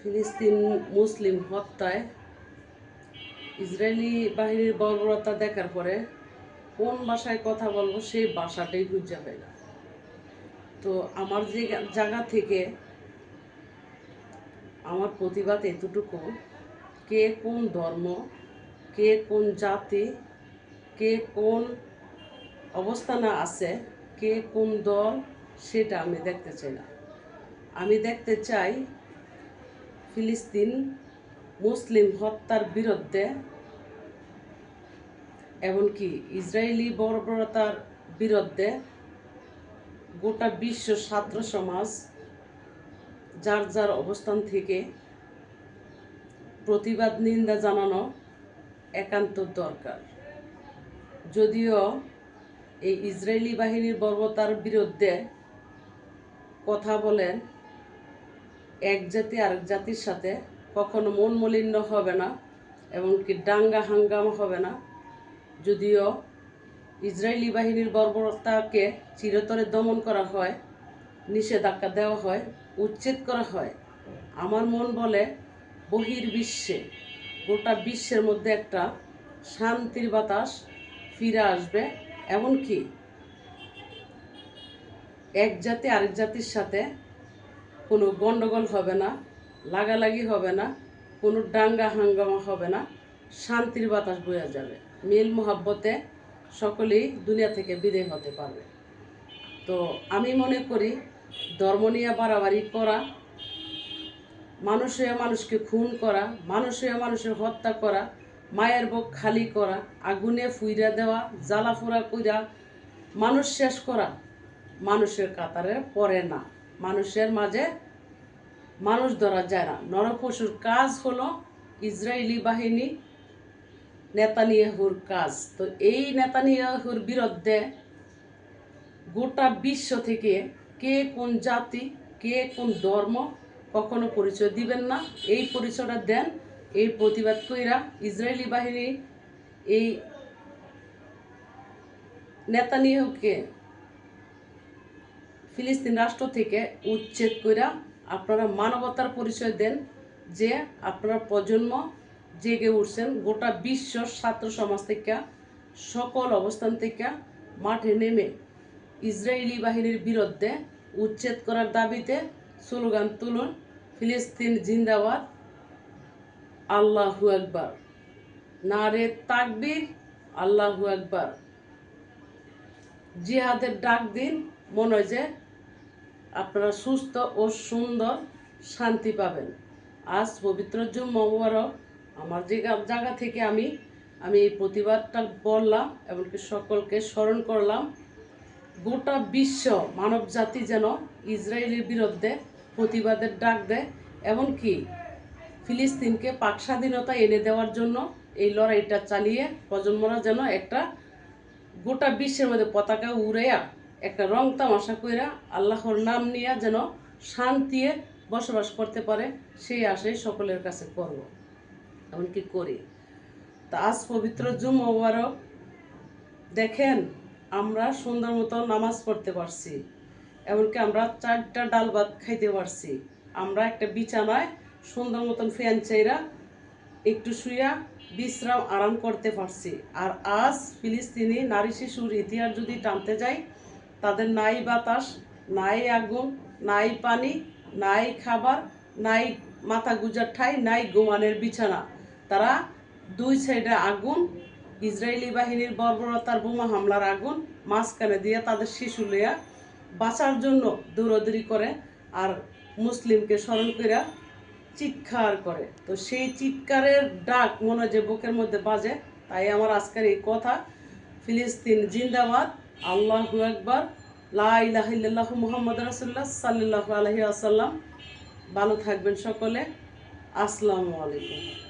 ফিলিস্তিন মুসলিম হত্যায় ইসরায়েলি বাহিনীর বর্বরতা দেখার পরে কোন ভাষায় কথা বলব সেই ভাষাটাই বুঝা হয় না। তো আমার যে জায়গা থেকে আমার প্রতিবাদ এতটুকু, কে কোন ধর্ম, কে কোন জাতি, কে কোন অবস্থানে আছে, কে কোন দল, সেটা আমি দেখতে চাই না। আমি দেখতে চাই ফিলিস্তিন মুসলিম হত্যার বিরুদ্ধে, এমনকি ইসরায়েলি বর্বরতার বিরুদ্ধে গোটা বিশ্ব ছাত্র সমাজ যার যার অবস্থান থেকে প্রতিবাদ, নিন্দা জানানো একান্ত দরকার। যদিও এই ইসরায়েলি বাহিনীর বর্বতার বিরুদ্ধে কথা বলেন এক জাতি আরেক জাতির সাথে কখনো মন মলিন্য হবে না, এমনকি দাঙ্গা হাঙ্গামা হবে না। যদিও ইসরায়েলি বাহিনীর বর্বরতাকে চিরতরে দমন করা হয়, নিষেধাজ্ঞা দেওয়া হয়, উচ্ছেদ করা হয়। আমার মন বলে বহির্বিশ্বে, গোটা বিশ্বের মধ্যে একটা শান্তির বাতাস ফিরে আসবে, এমনকি এক জাতি আরেক জাতির সাথে কোনো গণ্ডগোল হবে না, লাগালাগি হবে না, কোনো ডাঙ্গা হাঙ্গামা হবে না, শান্তির বাতাস বয়ে যাবে। মিল মোহাব্বতে সকলেই দুনিয়া থেকে বিদায় হতে পারবে। তো আমি মনে করি, ধর্ম নিয়ে বাড়াবাড়ি করা, মানুষে মানুষকে খুন করা, মানুষে মানুষের হত্যা করা, মায়ের বুক খালি করা, আগুনে ফুইরা দেওয়া জ্বালা ফুরা কইরা মানুষ শেষ করা, মানুষের কাতারে পড়ে না। মানুষের মাঝে মানুষ ধরা যায় না। নরপশুর কাজ হলো ইসরায়েলি বাহিনী নেতানিয়াহুর কাজ। তো এই নেতানিয়াহুর বিরুদ্ধে গোটা বিশ্ব থেকে কে কোন জাতি, কে কোন ধর্ম কখনো পরিচয় দিবেন না। এই পরিচয়টা দেন, এই প্রতিবাদ কইরা ইসরায়েলি বাহিনী এই নেতানিয়াহুকে ফিলিস্তিন রাষ্ট্র থেকে উচ্ছেদ কইরা আপনারা মানবতার পরিচয় দেন যে আপনারা প্রজন্ম জেগে উঠছেন গোটা বিশ্ব ছাত্র সমাজ থেকে, সকল অবস্থান থেকে মাঠে নেমে ইসরায়েলি বাহিনীর বিরুদ্ধে উচ্ছেদ করার দাবিতে স্লোগান তুলুন, ফিলিস্তিন জিন্দাবাদ, আল্লাহু আকবার। নারে তাকবির, আল্লাহু আকবার। জিহাদের ডাক দিন, মনে হয় যে আপনারা সুস্থ ও সুন্দর শান্তি পাবেন। আজ পবিত্র জুম্মা মুবারক আমার যে জায়গা থেকে আমি আমি এই প্রতিবাদটা বললাম এমনকি সকলকে স্মরণ করলাম, গোটা বিশ্ব মানব জাতি যেন ইসরায়েলের বিরুদ্ধে প্রতিবাদের ডাক দেয়, এমনকি ফিলিস্তিনকে পাক স্বাধীনতা এনে দেওয়ার জন্য এই লড়াইটা চালিয়ে প্রজন্মরা যেন একটা গোটা বিশ্বের মধ্যে পতাকা উড়াইয়া একটা রং তামাশা কইরা আল্লাহর নাম নিয়ে যেন শান্তিয়ে বসবাস করতে পারে, সেই আশাই সকলের কাছে করব, এমনকি করি। তা আজ পবিত্র জুম মোবারক। দেখেন, আমরা সুন্দর মতো নামাজ পড়তে পারছি, এমনকি আমরা চারটা ডাল ভাত খাইতে পারছি। আমরা একটা বিছানায় সুন্দর মতন ফ্যান চাইরা একটু শুয়া বিশ্রাম আরাম করতে পারছি। আর আজ ফিলিস্তিনি নারী শিশুর ইতিহাস যদি টানতে যাই তাদের নাই বাতাস, নাই আগুন, নাই পানি, নাই খাবার, নাই মাথা গুজার ঠাই, নাই গোমানের বিছানা। তারা দুই সাইডে আগুন, ইসরায়েলি বাহিনীর বর্বরতার বোমা হামলার আগুন, মাঝখানে দিয়ে তাদের শিশু লইয়া বাঁচার জন্য দৌড়দৌড়ি করে আর মুসলিমকে স্মরণ করে চিৎকার করে। তো সেই চিৎকারের ডাক মনে যে বুকের মধ্যে বাজে, তাই আমার আজকের এই কথা, ফিলিস্তিন জিন্দাবাদ। আল্লাহু একবার লা ইলাহা ইল্লাল্লাহু মুহাম্মদ রাসূলুল্লাহ সাল্লাল্লাহু আলাইহি ওয়াসাল্লাম। ভালো থাকবেন সকলে। আসসালামু আলাইকুম।